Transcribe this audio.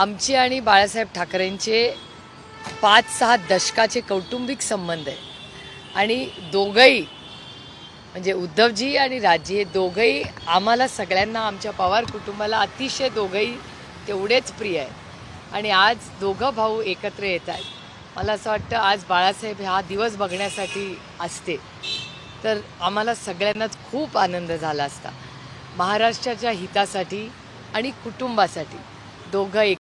आमचे आणि बाळासाहेब ठाकरेंचे पाच सहा दशकाचे कौटुंबिक संबंध आहे आणि दोघंही म्हणजे उद्धवजी आणि राजी हे दोघंही आम्हाला सगळ्यांना आमच्या पवार कुटुंबाला अतिशय दोघंही तेवढेच प्रिय आहेत. आणि आज दोघं भाऊ एकत्र येत आहेत. मला असं वाटतं आज बाळासाहेब हा दिवस बघण्यासाठी असते. तर आम्हाला सगळ्यांनाच खूप आनंद झाला असता. महाराष्ट्राच्या हितासाठी आणि कुटुंबासाठी दोघं एक